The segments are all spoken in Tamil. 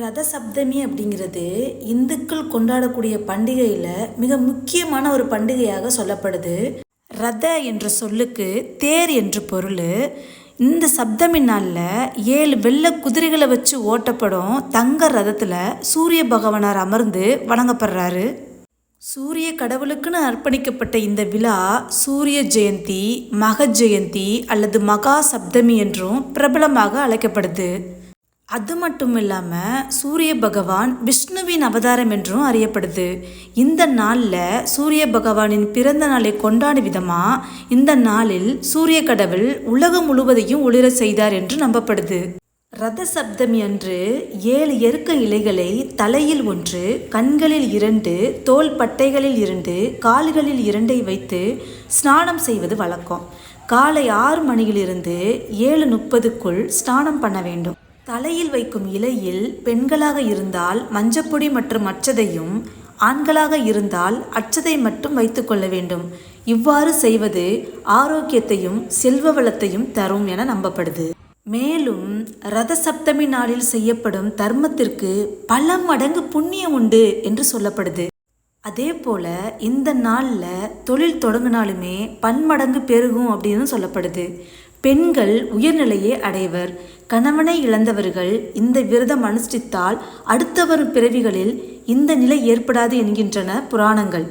ரத சப்தமி அப்படிங்கிறது இந்துக்கள் கொண்டாடக்கூடிய பண்டிகையில் மிக முக்கியமான ஒரு பண்டிகையாக சொல்லப்படுது. ரத என்ற சொல்லுக்கு தேர் என்று பொருள். இந்த சப்தமி நாளில் ஏழு வெள்ளை குதிரைகளை வச்சு ஓட்டப்படும் தங்க ரதத்தில் சூரிய பகவானார் அமர்ந்து வணங்கப்படுறாரு. சூரிய கடவுளுக்குன்னு அர்ப்பணிக்கப்பட்ட இந்த விழா சூரிய ஜெயந்தி மக ஜெயந்தி அல்லது மகா சப்தமி என்றும் பிரபலமாக அழைக்கப்படுது. அது மட்டும் இல்லாமல் சூரிய பகவான் விஷ்ணுவின் அவதாரம் என்றும் அறியப்படுது. இந்த நாளில் சூரிய பகவானின் பிறந்த நாளை கொண்டாடும் விதமாக இந்த நாளில் சூரிய கடவுள் உலகம் முழுவதையும் ஒளிர செய்தார் என்று நம்பப்படுது. ரத சப்தமி அன்று ஏழு எருக்க இலைகளை தலையில் ஒன்று கண்களில் இரண்டு தோல் பட்டைகளில் இரண்டு கால்களில் இரண்டை வைத்து ஸ்நானம் செய்வது வழக்கம். காலை ஆறு மணியிலிருந்து ஏழு முப்பதுக்குள் ஸ்நானம் பண்ண வேண்டும். தலையில் வைக்கும் இலையில் பெண்களாக இருந்தால் மஞ்சப்பொடி மற்றும் அச்சதையும் ஆண்களாக இருந்தால் அச்சதை மட்டும் வைத்துக்கொள்ள வேண்டும். இவ்வாறு செய்வது ஆரோக்கியத்தையும் செல்வ வளத்தையும் தரும் என நம்பப்படுது. மேலும் ரத சப்தமி நாளில் செய்யப்படும் தர்மத்திற்கு பல மடங்கு புண்ணியம் உண்டு என்று சொல்லப்படுது. அதே போல் இந்த நாளில் தொழில் தொடங்கினாலுமே பன்மடங்கு பெருகும் அப்படின்னு சொல்லப்படுது. பெண்கள் உயர்நிலையை அடைவர். கணவனை இழந்தவர்கள் இந்த விரதம் அனுஷ்டித்தால் அடுத்த வரும் பிறவிகளில் இந்த நிலை ஏற்படாது என்கின்றன புராணங்கள்.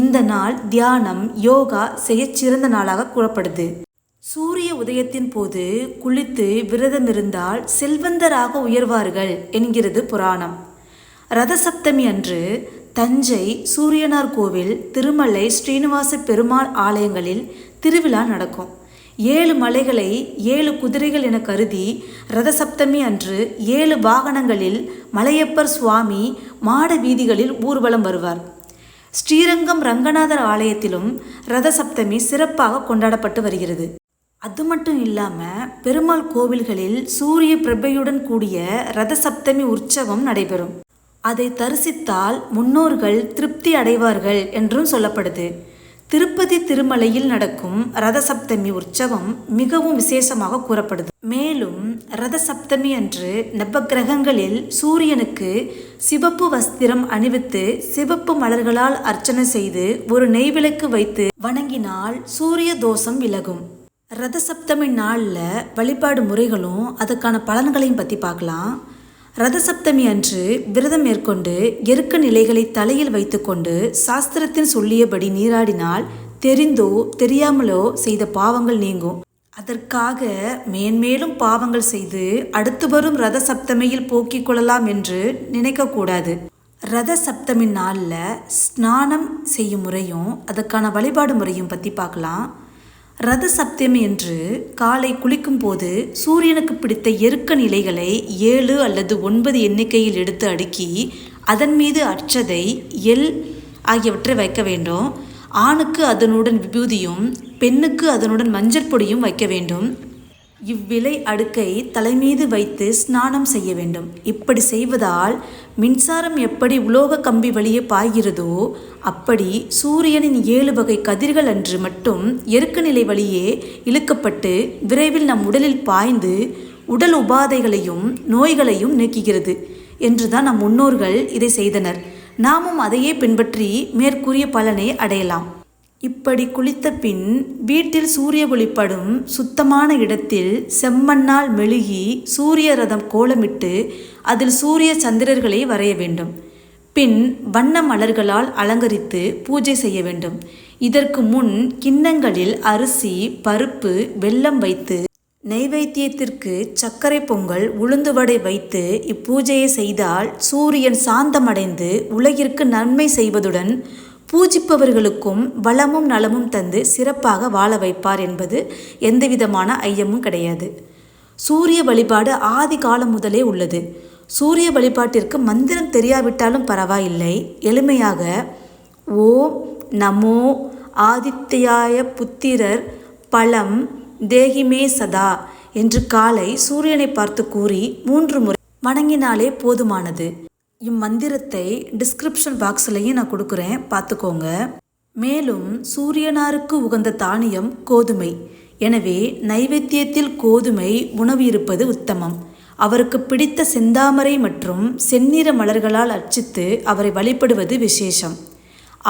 இந்த நாள் தியானம் யோகா செய்யச்சிறந்த நாளாக கூறப்படுது. சூரிய உதயத்தின் போது குளித்து விரதம் இருந்தால் செல்வந்தராக உயர்வார்கள் என்கிறது புராணம். ரதசப்தமி அன்று தஞ்சை சூரியனார் கோவில் திருமலை ஸ்ரீனிவாச பெருமாள் ஆலயங்களில் திருவிழா நடக்கும். ஏழு மலைகளை ஏழு குதிரைகள் என கருதி ரதசப்தமி அன்று ஏழு வாகனங்களில் மலையப்பர் சுவாமி மாட வீதிகளில் ஊர்வலம் வருவார். ஸ்ரீரங்கம் ரங்கநாதர் ஆலயத்திலும் ரதசப்தமி சிறப்பாக கொண்டாடப்பட்டு வருகிறது. அது மட்டும் இல்லாமல் பெருமாள் கோவில்களில் சூரிய பிரபையுடன் கூடிய ரதசப்தமி உற்சவம் நடைபெறும். அதை தரிசித்தால் முன்னோர்கள் திருப்தி அடைவார்கள் என்றும் சொல்லப்படுது. திருப்பதி திருமலையில் நடக்கும் ரதசப்தமி உற்சவம் மிகவும் விசேஷமாக கூறப்படுது. மேலும் ரதசப்தமி அன்று நவக்கிரகங்களில் சூரியனுக்கு சிவப்பு வஸ்திரம் அணிவித்து சிவப்பு மலர்களால் அர்ச்சனை செய்து ஒரு நெய்விளக்கு வைத்து வணங்கினால் சூரிய தோஷம் விலகும். ரதசப்தமி நாளில் வழிபாடு முறைகளும் அதுக்கான பலன்களையும் பற்றி பார்க்கலாம். ரதசப்தமி அன்று விரதம் மேற்கொண்டு எருக்க நிலைகளை தலையில் வைத்துக்கொண்டு சாஸ்திரத்தின் சொல்லியபடி நீராடினால் தெரிந்தோ தெரியாமலோ செய்த பாவங்கள் நீங்கும். அதற்காக மேன்மேலும் பாவங்கள் செய்து அடுத்து வரும் ரத சப்தமியில் போக்கிக் கொள்ளலாம் என்று நினைக்கக்கூடாது. ரத சப்தமி நாளில் ஸ்நானம் செய்யும் முறையும் அதற்கான வழிபாடு முறையும் பற்றி பார்க்கலாம். ரத சப்தமி என்று காலை குளிக்கும் போது சூரியனுக்கு பிடித்த எருக்க நிலைகளை ஏழு அல்லது ஒன்பது எண்ணிக்கையில் எடுத்து அடுக்கி அதன் மீது அச்சதை எல் ஆகியவற்றை வைக்க வேண்டும். ஆணுக்கு அதனுடன் விபூதியும் பெண்ணுக்கு அதனுடன் மஞ்சள் பொடியும் வைக்க வேண்டும். இவ்விலை அடுக்கை தலைமீது வைத்து ஸ்நானம் செய்ய வேண்டும். இப்படி செய்வதால் மின்சாரம் எப்படி உலோக கம்பி வழியே பாய்கிறதோ அப்படி சூரியனின் ஏழு வகை கதிர்கள் அன்று மட்டும் எருக்க நிலை வழியே இழுக்கப்பட்டு விரைவில் நம் உடலில் பாய்ந்து உடல் உபாதைகளையும் நோய்களையும் நீக்குகிறது என்றுதான் நம் முன்னோர்கள் இதை செய்தனர். நாமும் அதையே பின்பற்றி மேற்கூறிய பலனை அடையலாம். இப்படி குளித்த பின் வீட்டில் சூரிய ஒளிப்படும் சுத்தமான இடத்தில் செம்மண்ணால் மெழுகி சூரிய ரதம் கோலமிட்டு அதில் சூரிய சந்திரர்களை வரைய வேண்டும். பின் வண்ண மலர்களால் அலங்கரித்து பூஜை செய்ய வேண்டும். இதற்கு முன் கிண்ணங்களில் அரிசி பருப்பு வெல்லம் வைத்து நெய்வேத்தியத்திற்கு சர்க்கரை பொங்கல் உளுந்து வடை வைத்து இப்பூஜையை செய்தால் சூரியன் சாந்தமடைந்து உலகிற்கு நன்மை செய்வதுடன் பூஜிப்பவர்களுக்கும் வளமும் நலமும் தந்து சிறப்பாக வாழ வைப்பார் என்பது எந்தவிதமான ஐயமும் கிடையாது. சூரிய வழிபாடு ஆதி காலம் முதலே உள்ளது. சூரிய வழிபாட்டிற்கு மந்திரம் தெரியாவிட்டாலும் பரவாயில்லை. எளிமையாக ஓம் நமோ ஆதித்யாய புத்திரர் பழம் தேகிமே சதா என்று காலை சூரியனை பார்த்து கூறி மூன்று முறை வணங்கினாலே போதுமானது. இம்மந்திரத்தை டிஸ்கிரிப்ஷன் பாக்ஸ்லையும் நான் கொடுக்குறேன். பார்த்துக்கோங்க. மேலும் சூரியனாருக்கு உகந்த தானியம் கோதுமை. எனவே நைவேத்தியத்தில் கோதுமை உணவு இருப்பது உத்தமம். அவருக்கு பிடித்த செந்தாமரை மற்றும் செந்நிற மலர்களால் அர்ச்சித்து அவரை வழிபடுவது விசேஷம்.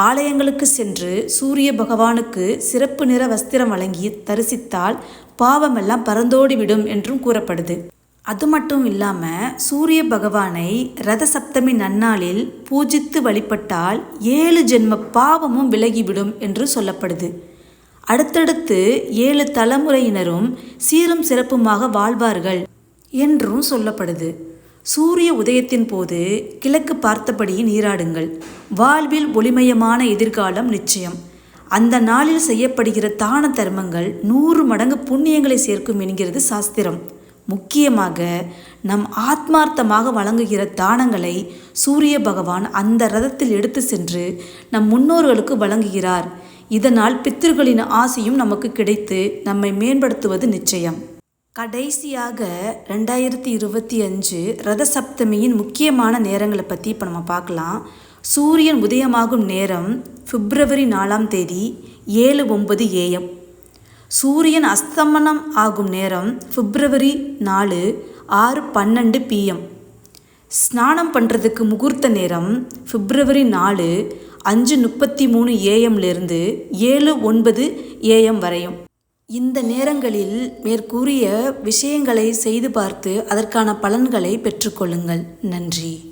ஆலயங்களுக்கு சென்று சூரிய பகவானுக்கு சிறப்பு நிற வஸ்திரம் வழங்கி தரிசித்தால் பாவமெல்லாம் பறந்தோடிவிடும் என்றும் கூறப்படுது. அது மட்டும் இல்லாமல் சூரிய பகவானை ரத சப்தமி நன்னாளில் பூஜித்து வழிபட்டால் ஏழு ஜென்ம பாவமும் விலகிவிடும் என்று சொல்லப்படுது. அடுத்தடுத்து ஏழு தலைமுறையினரும் சீரும் சிறப்புமாக வாழ்வார்கள் என்றும் சொல்லப்படுது. சூரிய உதயத்தின் போது கிழக்கு பார்த்தபடி நீராடுங்கள். வாழ்வில் ஒளிமயமான எதிர்காலம் நிச்சயம். அந்த நாளில் செய்யப்படுகிற தான தர்மங்கள் நூறு மடங்கு புண்ணியங்களை சேர்க்கும் என்கிறது சாஸ்திரம். முக்கியமாக நம் ஆத்மார்த்தமாக வழங்குகிற தானங்களை சூரிய பகவான் அந்த ரதத்தில் எடுத்து சென்று நம் முன்னோர்களுக்கு வழங்குகிறார். இதனால் பித்திருக்களின் ஆசையும் நமக்கு கிடைத்து நம்மை மேம்படுத்துவது நிச்சயம். கடைசியாக ரெண்டாயிரத்தி இருபத்தி அஞ்சு ரத சப்தமியின் முக்கியமான நேரங்களை பற்றி இப்போ நம்ம பார்க்கலாம். சூரியன் உதயமாகும் நேரம் பிப்ரவரி நாலாம் தேதி ஏழு ஒன்பது ஏஎம் சூரியன் அஸ்தமனம் ஆகும் நேரம் பிப்ரவரி நாலு ஆறு பன்னெண்டு பிஎம் ஸ்நானம் பண்ணுறதுக்கு முகூர்த்த நேரம் பிப்ரவரி நாலு அஞ்சு முப்பத்தி மூணு ஏஎம்லேருந்து ஏழு ஒன்பது ஏஎம் வரையும். இந்த நேரங்களில் மேற்கூறிய விஷயங்களை செய்து பார்த்து அதற்கான பலன்களை பெற்றுக்கொள்ளுங்கள். நன்றி.